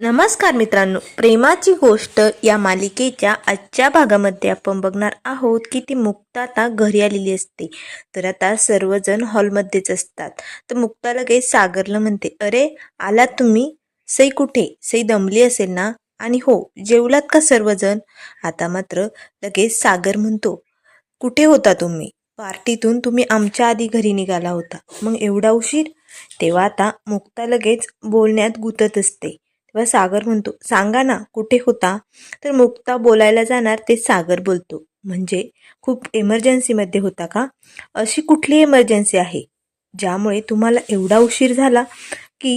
नमस्कार मित्रांनो प्रेमाची गोष्ट या मालिकेच्या आजच्या भागामध्ये आपण बघणार आहोत की ती मुक्ता आता घरी आलेली असते. तर आता सर्वजण हॉलमध्येच असतात. तर मुक्ता लगेच सागरला म्हणते अरे आलात तुम्ही? सई कुठे? सई दमली असेल ना? आणि हो जेवलात का सर्वजण? आता मात्र लगेच सागर म्हणतो कुठे होता तुम्ही? पार्टीतून तुम्ही आमच्या आधी घरी निघाला होता. मग एवढा उशीर? तेव्हा आता मुक्ता लगेच बोलण्यात गुंतत असते. व सागर म्हणतो सांगा ना कुठे होता? तर मुक्ता बोलायला जाणार ते सागर बोलतो म्हणजे खूप एमर्जन्सीमध्ये होता का? अशी कुठली इमर्जन्सी आहे? ज्यामुळे तुम्हाला एवढा उशीर झाला की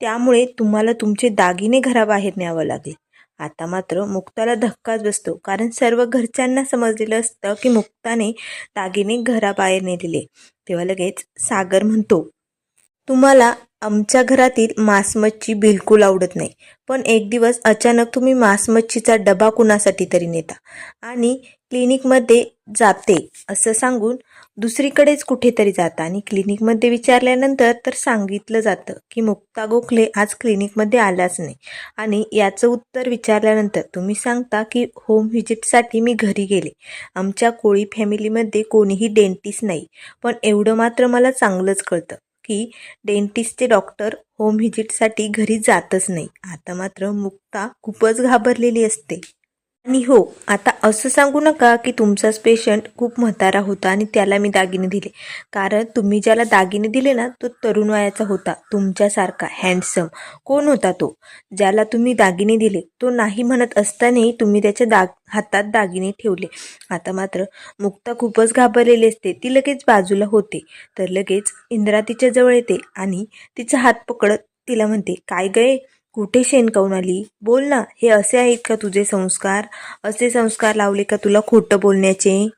त्यामुळे तुम्हाला तुमचे दागिने घराबाहेर न्यावं लागेल. आता मात्र मुक्ताला धक्काच बसतो कारण सर्व घरच्यांना समजलेलं असतं की मुक्ताने दागिने घराबाहेर नेलेले. तेव्हा लगेच सागर म्हणतो तुम्हाला आमच्या घरातील मांसमच्छी बिलकुल आवडत नाही. पण एक दिवस अचानक तुम्ही मांसमच्छीचा डबा कुणासाठी तरी नेता आणि क्लिनिकमध्ये जाते असं सांगून दुसरीकडेच कुठेतरी जाता आणि क्लिनिकमध्ये विचारल्यानंतर तर सांगितलं जातं की मुक्ता गोखले आज क्लिनिकमध्ये आलाच नाही. आणि याचं उत्तर विचारल्यानंतर तुम्ही सांगता की होम व्हिजिटसाठी मी घरी गेले. आमच्या कोळी फॅमिलीमध्ये कोणीही डेंटिस्ट नाही. पण एवढं मात्र मला चांगलंच कळतं. की डेंटिस्टचे डॉक्टर होम व्हिजिटसाठी घरी जातच नाही. आता मात्र मुक्ता खूपच घाबरलेली असते. आणि हो आता असं सांगू नका की तुमचाच पेशंट खूप म्हातारा होता आणि त्याला मी दागिने दिले. कारण तुम्ही ज्याला दागिने दिले ना तो तरुण वयाचा होता. तुमच्यासारखा हँडसम कोण होता तो? ज्याला तुम्ही दागिने दिले तो नाही म्हणत असतानाही तुम्ही त्याच्या दाग हातात दागिने ठेवले. आता मात्र मुक्ता खूपच घाबरलेली असते. ती लगेच बाजूला होते. तर लगेच इंद्रा तिच्या जवळ येते आणि तिचा हात पकडत तिला म्हणते काय गये कुठे शेणकावून आली? बोल ना. हे असे आहेत का तुझे संस्कार? असे संस्कार लावले का तुला खोटं बोलण्याचे?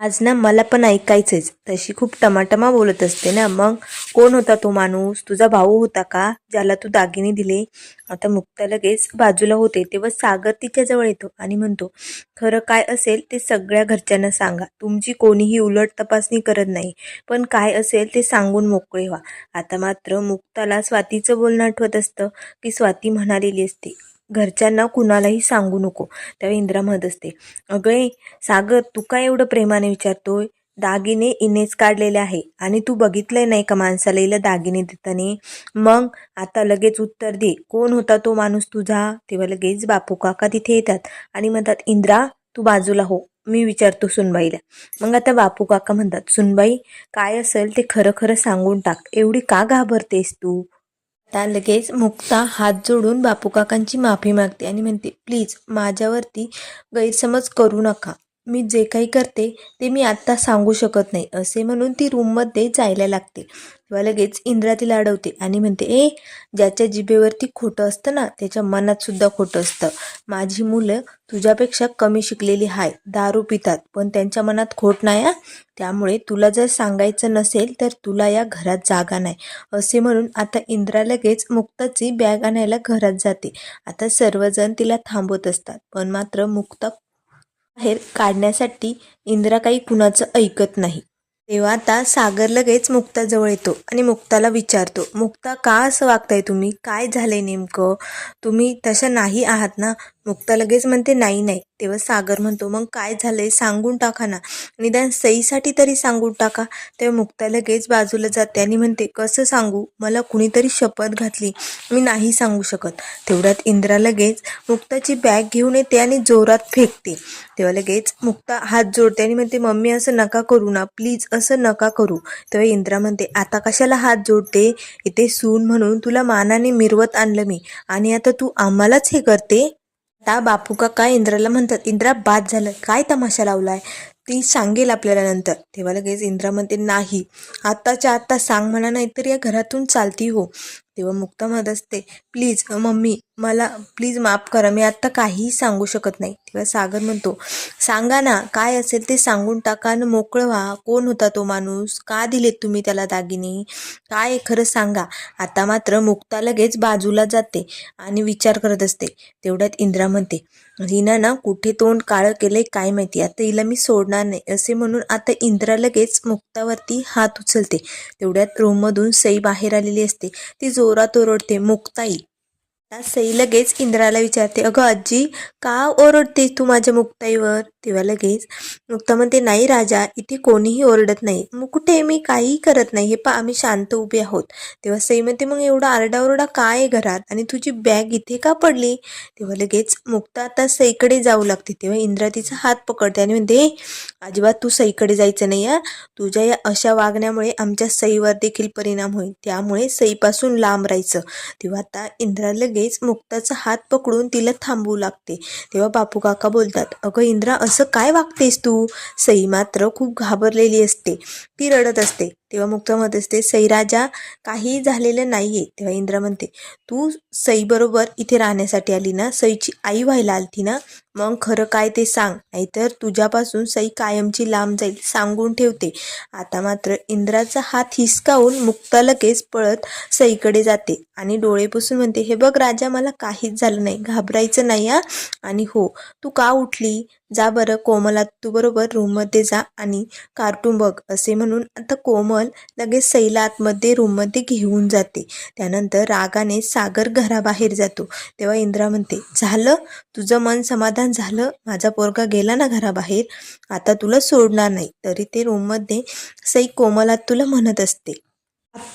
आज ना मला पण ऐकायचंच तशी खूप टमाटमा बोलत असते ना. मग कोण होता तो माणूस? तुझा भाऊ होता का? ज्याला तू दागिने दिले? आता मुक्ता लगेच बाजूला होते. तेव्हा सागर तिच्याजवळ येतो आणि म्हणतो खरं काय असेल ते सगळ्या घरच्यांना सांगा. तुमची कोणीही उलट तपासणी करत नाही. पण काय असेल ते सांगून मोकळे व्हा. आता मात्र मुक्ताला स्वातीचं बोलणं आठवत असतं की स्वाती म्हणालेली असते घरच्यांना कुणालाही सांगू नको. तेव्हा इंद्रा म्हणत असते अगं सागर तू काय एवढं प्रेमाने विचारतोय? दागिने इनेच काढलेले आहे आणि तू बघितलंय नाही का माणसाला इला दागिने देताना? मग आता लगेच उत्तर दे. कोण होता तो माणूस तुझा? तेव्हा लगेच बापू काका तिथे येतात आणि म्हणतात इंद्रा तू बाजूला हो. मी विचारतो सुनबाईला. मग आता बापू काका म्हणतात सुनबाई काय असेल ते खरं खरं सांगून टाक. एवढी का घाबरतेस तू? आता लगेच मुक्ता हात जोडून बापू काकांची माफी मागते आणि म्हणते प्लीज माझ्यावरती गैरसमज करू नका. मी जे काही करते ते मी आत्ता सांगू शकत नाही असे म्हणून ती रूममध्ये जायला लागते. तेव्हा लगेच इंद्रा तिला अडवते आणि म्हणते ए ज्याच्या जिभेवरती खोटं असतं ना त्याच्या मनात सुद्धा खोटं असतं. माझी मुलं तुझ्यापेक्षा कमी शिकलेली आहे दारू पितात पण त्यांच्या मनात खोट नाही हा? त्यामुळे तुला जर सांगायचं नसेल तर तुला या घरात जागा नाही. असे म्हणून आता इंद्रा लगेच मुक्ताची बॅग आणायला घरात जाते. आता सर्वजण तिला थांबवत असतात पण मात्र मुक्ता बाहेर काढण्यासाठी इंद्रा काही कुणाचं ऐकत नाही. तेव्हा आता सागर लगेच मुक्ताजवळ येतो आणि मुक्ताला विचारतो मुक्ता का असं वागताय तुम्ही? काय झालंय नेमकं? तुम्ही तसं नाही आहात ना? मुक्ता लगेच म्हणते नाही नाही. तेव्हा सागर म्हणतो मग काय झालंय? सांगून टाका ना. निदान सईसाठी तरी सांगून टाका. तेव्हा मुक्ता लगेच बाजूला जाते आणि म्हणते कसं सांगू? मला कुणीतरी शपथ घातली. मी नाही सांगू शकत. तेवढ्यात इंद्रा लगेच मुक्ताची बॅग घेऊन येते आणि जोरात फेकते. तेव्हा लगेच मुक्ता हात जोडते आणि म्हणते मम्मी असं नका करू ना. प्लीज असं नका करू. तेव्हा इंद्रा म्हणते आता कशाला हात जोडते? इथे सून म्हणून तुला मानाने मिरवत आणलं मी. आणि आता तू आम्हालाच हे करते? आता बापू काका इंद्राला म्हणतात इंद्रा बाद झालं. काय तमाशा लावलाय? ती सांगेल आपल्याला नंतर. तेव्हा लगेच इंद्रा म्हणते नाही. आत्ताच्या आत्ता सांग म्हणा नाही तर या घरातून चालती हो. तेव्हा मुक्ता म्हणत असते प्लीज मम्मी मला प्लीज माफ करा मी आत्ता काहीही सांगू शकत नाही. तेव्हा सागर म्हणतो सांगा ना काय असेल ते सांगून टाका आणि मोकळं व्हा. कोण होता तो माणूस? का दिलेत तुम्ही त्याला दागिने? काय आहे खरं सांगा. आता मात्र मुक्ता लगेच बाजूला जाते आणि विचार करत असते. तेवढ्यात इंद्रा म्हणते हिना ना कुठे तोंड काळं केलंय काय माहिती? आता हिला मी सोडणार नाही. असे म्हणून आता इंद्रा लगेच मुक्तावरती हात उचलते. तेवढ्यात रूममधून सई बाहेर आलेली असते. ती जो जोरात ओरडते मुक्ताई आता सई लगेच इंद्राला विचारते अगं आजी का ओरडतेस तू माझ्या मुक्ताईवर? तेव्हा लगेच मुक्ता म्हणते नाही राजा इथे कोणीही ओरडत नाही. मग कुठे मी काहीही करत नाही. हे पा आम्ही शांत उभे आहोत. तेव्हा सई म्हणते मग एवढा आरडाओरडा काय आहे घरात? आणि तुझी बॅग इथे का पडली? तेव्हा लगेच मुक्ता आता सईकडे जाऊ लागते. तेव्हा इंद्रा तिचा हात पकडते आणि म्हणते अजिबात तू सईकडे जायचं नाही या तुझ्या या अशा वागण्यामुळे आमच्या सईवर देखील परिणाम होईल. त्यामुळे सईपासून लांब राहायचं. तेव्हा आता इंद्रा लगेच मुक्ताचा हात पकडून तिला थांबवू लागते. तेव्हा बापू काका बोलतात अगं इंद्रा असं काय वागतेस तू? सई मात्र खूप घाबरलेली असते. ती रडत असते. तेव्हा मुक्ता म्हणत असते सईराजा काही झालेलं नाहीये तेव्हा इंद्रा म्हणते तू सईबरोबर इथे राहण्यासाठी आली ना सईची आई व्हायला आलती ना मग खरं काय ते सांग नाहीतर तुझ्यापासून सई कायमची लांब जाईल सांगून ठेवते. आता मात्र इंद्राचा हात हिसकावून मुक्ता लगेच पळत सईकडे जाते आणि डोळे पुसून म्हणते हे बघ राजा मला काहीच झालं नाही घाबरायचं नाही हा. आणि हो तू का उठली? जा बरं कोमला तू बरोबर रूममध्ये जा आणि कार्टून बघ असे म्हणून आता कोमल लगेच सईला आतमध्ये रूममध्ये घेऊन जाते. त्यानंतर रागाने सागर घराबाहेर जातो. तेव्हा इंद्रा म्हणते झालं? तुझं मन समाधान झालं? माझा पोरगा गेला ना घराबाहेर? आता तुला सोडणार नाही. तरी ते रूममध्ये सई कोमलात तुला म्हणत असते.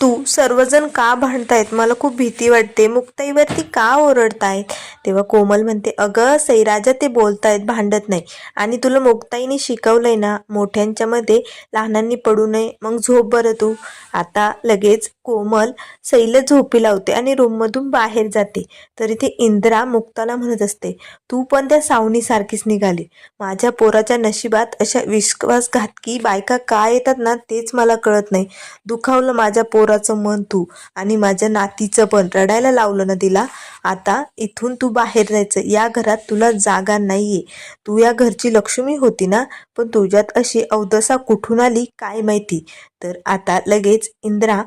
तू सर्वजण का भांडतायत? मला खूप भीती वाटते. मुक्ताईवरती का ओरडतायत? तेव्हा कोमल म्हणते अगं सैराजा ते बोलतायत भांडत नाही. आणि तुला मुक्ताईने शिकवलंय ना मोठ्यांच्या मध्ये लहानांनी पडू नये मग झोप बरं तू. आता लगेच कोमल सैला झोपी लावते आणि रूममधून बाहेर जाते. तरी ते इंद्रा मुक्ताला म्हणत असते तू पण त्या सावनीसारखीच निघाली. माझ्या पोराच्या नशिबात अशा विश्वासघातकी बायका का येतात ना तेच मला कळत नाही. दुखावलं माझ्या पोराचं मन तू आणि माझ्या नातीचं पण. रडायला लावलं ना तिला. आता इथून तू बाहेर जायचं. या घरात तुला जागा नाहीये. तू या घरची लक्ष्मी होती ना? पण तुझ्यात अशी अवदसा कुठून आली काय माहिती? तर आता लगेच इंद्रा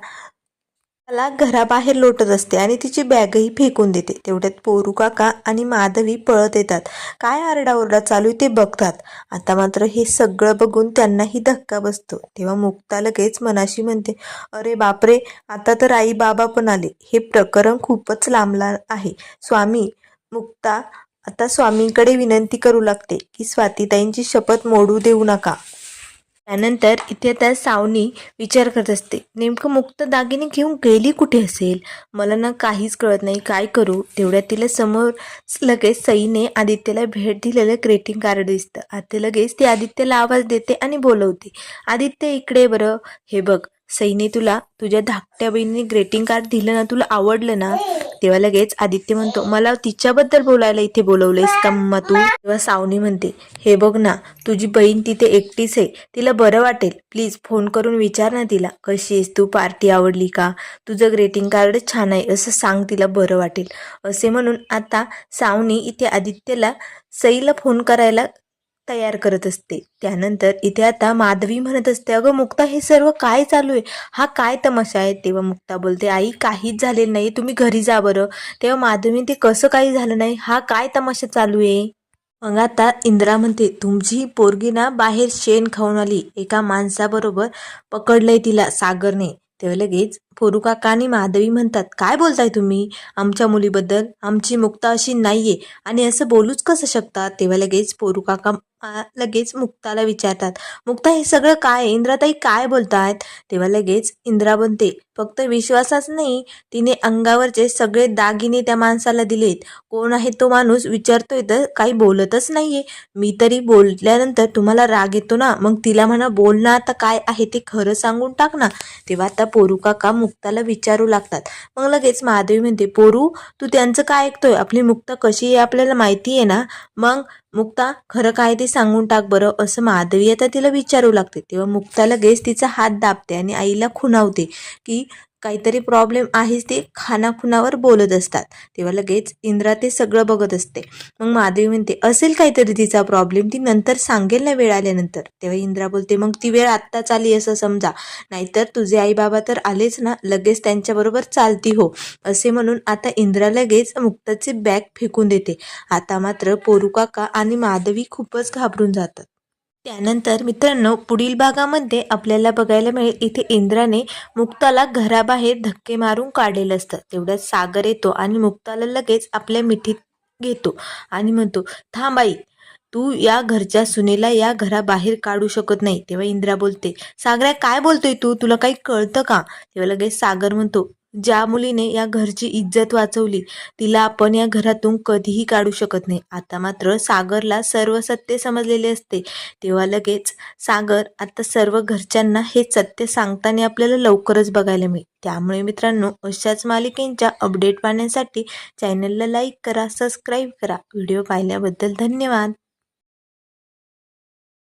मला घराबाहेर लोटत असते आणि तिची बॅगही फेकून देते. तेवढ्यात पोरू काका आणि माधवी पळत येतात. काय आरडाओरडा चालू आहे ते बघतात. आता मात्र हे सगळं बघून त्यांनाही धक्का बसतो. तेव्हा मुक्ता लगेच मनाशी म्हणते अरे बापरे आता तर आई बाबा पण आले. हे प्रकरण खूपच लांबला आहे. स्वामी मुक्ता आता स्वामींकडे विनंती करू लागते की स्वातीताईंची शपथ मोडू देऊ नका. त्यानंतर इथे आता सावनी विचार करत असते नेमकं मुक्त दागिने घेऊन गेली कुठे असेल? मला ना काहीच कळत नाही काय करू? तेवढ्या तिला समोर लगेच सईने आदित्यला भेट दिलेलं ग्रेटिंग कार्ड दिसतं. आता लगेच ती आदित्यला आवाज देते आणि बोलवते आदित्य इकडे बरं. हे बघ सईने तुला तुझ्या धाकट्या बहिणीने ग्रेटिंग कार्ड दिलं ना तुला आवडलं ना तेव्हा लगेच आदित्य म्हणतो मला तिच्याबद्दल बोलायला इथे बोलवलंयस का मम्मा तू? तेव्हा सावनी म्हणते हे बघ ना तुझी बहीण तिथे एकटीच आहे तिला बरं वाटेल. प्लीज फोन करून विचार ना तिला. कशी आहेस तू? पार्टी आवडली का? तुझं ग्रेटिंग कार्ड छान आहे असं सांग तिला बरं वाटेल. असे म्हणून आता सावनी इथे आदित्यला सईला फोन करायला तयार करत असते. त्यानंतर इथे आता माधवी म्हणत असते अगं मुक्ता हे सर्व काय चालू आहे? हा काय तमाशा आहे? तेव्हा मुक्ता बोलते आई काहीच झालेलं नाही. तुम्ही घरी जा बरं. तेव्हा माधवी ते कसं काही झालं नाही? हा काय तमाशा चालू आहे? मग आता इंद्रा म्हणते तुमची पोरगी ना बाहेर शेण खाऊन आली. एका माणसाबरोबर पकडलंय तिला सागरने. तेव्हा लगेच पोरू काका आणि माधवी म्हणतात काय बोलताय तुम्ही? आमच्या मुलीबद्दल आमची मुक्ता अशी नाहीये. आणि असं बोलूच कसं शकतात? तेव्हा लगेच पोरू काका लगेच मुक्ताला विचारतात मुक्ता हे सगळं काय? आहे? इंद्राताई काय बोलतायत? तेव्हा लगेच इंद्रा बनते फक्त विश्वासाच नाही तिने अंगावरचे सगळे दागिने त्या माणसाला दिलेत. कोण आहे तो माणूस? विचारतोय तर काही बोलतच नाहीये. मी तरी बोलल्यानंतर तुम्हाला राग येतो ना? मग तिला म्हणा बोल ना आता काय आहे ते खरं सांगून टाक ना. तेव्हा आता पोरू काका मुक्ताला विचारू लागतात. मग लगेच महादेवी म्हणते पोरू तू त्यांचं काय ऐकतोय? आपली मुक्ता कशी आहे आपल्याला माहिती आहे ना? मग मुक्ता खरं काय ते सांगून टाक बरं असं माधवी आता तिला विचारू लागते. तेव्हा मुक्ता लगेच तिचा हात दाबते आणि आईला खुणावते की काहीतरी प्रॉब्लेम आहेच ते खानाखुनावर बोलत असतात. तेव्हा लगेच इंद्रा ते सगळं बघत असते. मग माधवी म्हणते असेल काहीतरी तिचा प्रॉब्लेम ती नंतर सांगेल ना वेळ आल्यानंतर. तेव्हा इंद्रा बोलते मग ती वेळ आत्ताच आली असं समजा. नाहीतर तुझे आई बाबा तर आलेच ना. लगेच त्यांच्याबरोबर चालती हो. असे म्हणून आता इंद्रा लगेच मुक्ताची बॅग फेकून देते. आता मात्र पोरू काका आणि माधवी खूपच घाबरून जातात. त्यानंतर मित्रांनो पुढील भागामध्ये आपल्याला बघायला मिळेल इथे इंद्राने मुक्ताला घराबाहेर धक्के मारून काढलेलं असतं. तेवढ्यात सागर येतो आणि मुक्ताला लगेच आपल्या मिठीत घेतो आणि म्हणतो थांबाई तू या घरच्या सुनेला या घराबाहेर काढू शकत नाही. तेव्हा इंद्रा बोलते सागरा काय बोलतोय तू? तुला काही कळतं का? तेव्हा लगेच सागर म्हणतो ज्या मुलीने या घरची इज्जत वाचवली तिला आपण या घरातून कधीही काढू शकत नाही. आता मात्र सागरला सर्व सत्य समजलेले असते. तेव्हा लगेच सागर आता सर्व घरच्यांना हे सत्य सांगताना आपल्याला लवकरच बघायला मिळेल. त्यामुळे मित्रांनो अशाच मालिकेंच्या अपडेट पाहण्यासाठी चॅनलला लाईक करा सबस्क्राईब करा. व्हिडिओ पाहिल्याबद्दल धन्यवाद.